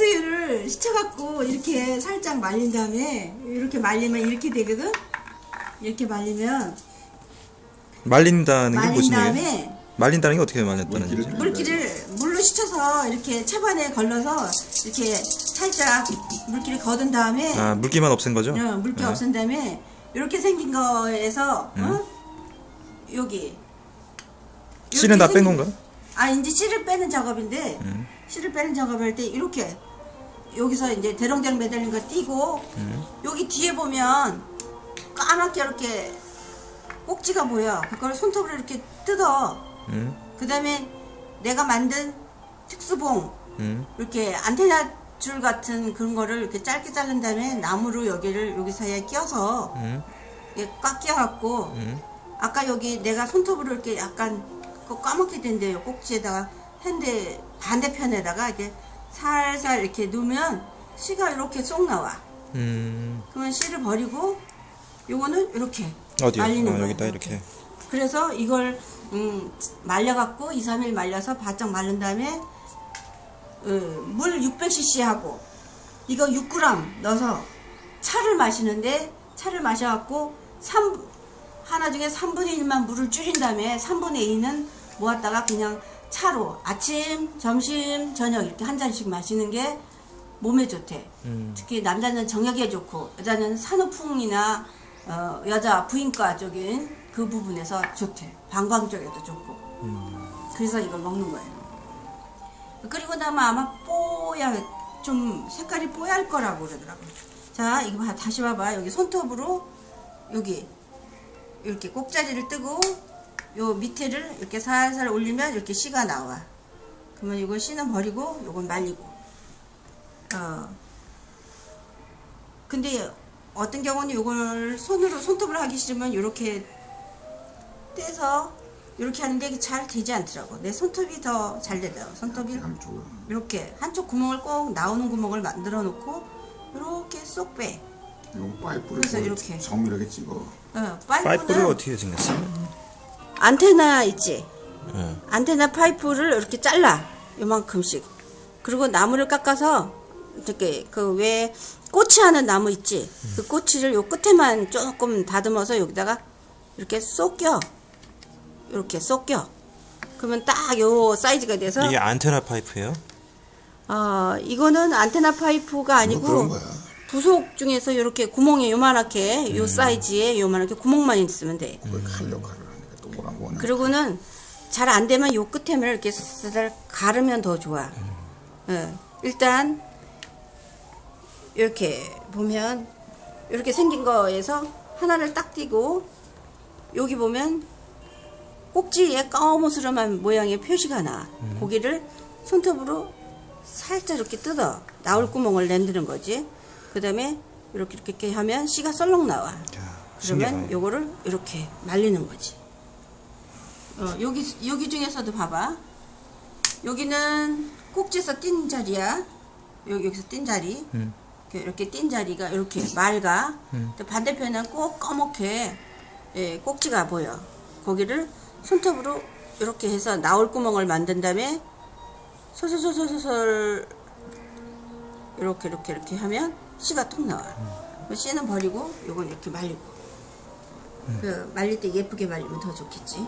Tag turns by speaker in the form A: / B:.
A: 산수유를 시쳐갖고 이렇게 살짝 말린 다음에 이렇게 말리면 이렇게 되거든. 이렇게 말리면
B: 말린다는 게
A: 말린
B: 무슨 얘기예요?
A: 다음에
B: 말린다는 게 어떻게 말렸다는
C: 물기를
B: 얘기죠?
A: 물기를 물로 씻혀서 이렇게 차반에 걸러서 이렇게 살짝 물기를 거둔 다음에
B: 아 물기만 없앤 거죠?
A: 어, 물기
B: 네.
A: 없앤 다음에 이렇게 생긴 거에서
B: 음.
A: 어? 여기
B: 씨는 다 뺀 건가?
A: 아 이제 씨를 빼는 작업인데
B: 음.
A: 씨를 빼는 작업할 때 이렇게 여기서 이제 대롱대롱 매달린 거 띄고
B: 음.
A: 여기 뒤에 보면 까맣게 이렇게 꼭지가 보여 그걸 손톱으로 이렇게 뜯어
B: 음.
A: 그 다음에 내가 만든 특수봉
B: 음.
A: 이렇게 안테나 줄 같은 그런 거를 이렇게 짧게 자른 다음에 나무로 여기를 여기 사이에 끼워서
B: 음.
A: 꽉 끼워갖고
B: 음.
A: 아까 여기 내가 손톱으로 이렇게 약간 그 까맣게 된데요 꼭지에다가 핸드 반대편에다가 이렇게 살살 이렇게 놓으면 씨가 이렇게 쏙 나와
B: 음.
A: 그러면 씨를 버리고 요거는 이렇게
B: 어디요?
A: 말리는
B: 아,
A: 거예요,
B: 여기다 이렇게.
A: 그래서 이걸 음, 말려갖고 2, 3일 말려서 바짝 마른 다음에 어, 물 600cc 하고 이거 6g 넣어서 차를 마시는데 차를 마셔갖고 3, 하나 중에 3분의 1만 물을 줄인 다음에 3분의 2는 모았다가 그냥 차로 아침, 점심, 저녁 이렇게 한 잔씩 마시는 게 몸에 좋대.
B: 음.
A: 특히 남자는 정력에 좋고 여자는 산후풍이나 어, 여자 부인과 쪽인 그 부분에서 좋대. 방광 쪽에도 좋고. 그래서 이걸 먹는 거예요. 그리고 나면 아마 뽀야 좀 색깔이 뽀얄 거라고 그러더라고. 자 이거 봐 다시 봐봐 여기 손톱으로 여기 이렇게 꼭자리를 뜨고 요 밑에를 이렇게 살살 올리면 이렇게 씨가 나와. 그러면 이거 씨는 버리고 요건 말리고. 어. 근데 어떤 경우는 이걸 손으로 손톱으로 하기 싫으면 이렇게 떼서 이렇게 하는데 잘 되지 않더라고. 내 손톱이 더 잘 되더라고. 손톱이. 이렇게 한쪽 구멍을 꼭 나오는 구멍을 만들어 놓고 이렇게 쏙 빼.
C: 이거 파이프를
A: 그래서
C: 뭐
A: 이렇게.
C: 정밀하게 찍어.
A: 어,
B: 파이프를
A: 파이프는
B: 어떻게 생겼어요?
A: 안테나 있지.
B: 예.
A: 안테나 파이프를 이렇게 잘라 요만큼씩. 그리고 나무를 깎아서 이렇게 그 왜 꼬치 하는 나무 있지. 그 꼬치를 요 끝에만 조금 다듬어서 여기다가 이렇게 쏙 껴. 이렇게 쏙 껴. 그러면 딱 요 사이즈가 돼서
B: 이게 안테나 파이프예요?
A: 어, 이거는 안테나 파이프가
C: 뭐
A: 아니고
C: 그런 거야.
A: 부속 중에서 이렇게 구멍이 요만하게 요 사이즈에 요만하게 구멍만 있으면 돼.
C: 그걸 칼 역할을
A: 그리고는 잘 안 되면 요 끝에만 이렇게 살살 가르면 더 좋아. 예, 일단 이렇게 보면 이렇게 생긴 거에서 하나를 딱 띄고 여기 보면 꼭지에 까무스름한 모양의 표시가 나. 고기를 손톱으로 살짝 이렇게 뜯어 나올 구멍을 낸드는 거지. 그 다음에 이렇게 이렇게 하면 씨가 썰렁 나와.
B: 야,
A: 그러면. 요거를 이렇게 말리는 거지. 어, 여기 여기 중에서도 봐봐. 여기는 꼭지에서 띈 자리야. 여기 여기서 띈 자리.
B: 음.
A: 이렇게, 띈 자리가 이렇게 맑아.
B: 음.
A: 또 반대편은 꼭 까맣게 예, 꼭지가 보여. 거기를 손톱으로 이렇게 해서 나올 구멍을 만든 다음에 솔솔솔솔솔 이렇게 이렇게 이렇게 하면 씨가 톡 나와. 그 씨는 버리고 요건 이렇게 말리고. 그 말릴 때 예쁘게 말리면 더 좋겠지.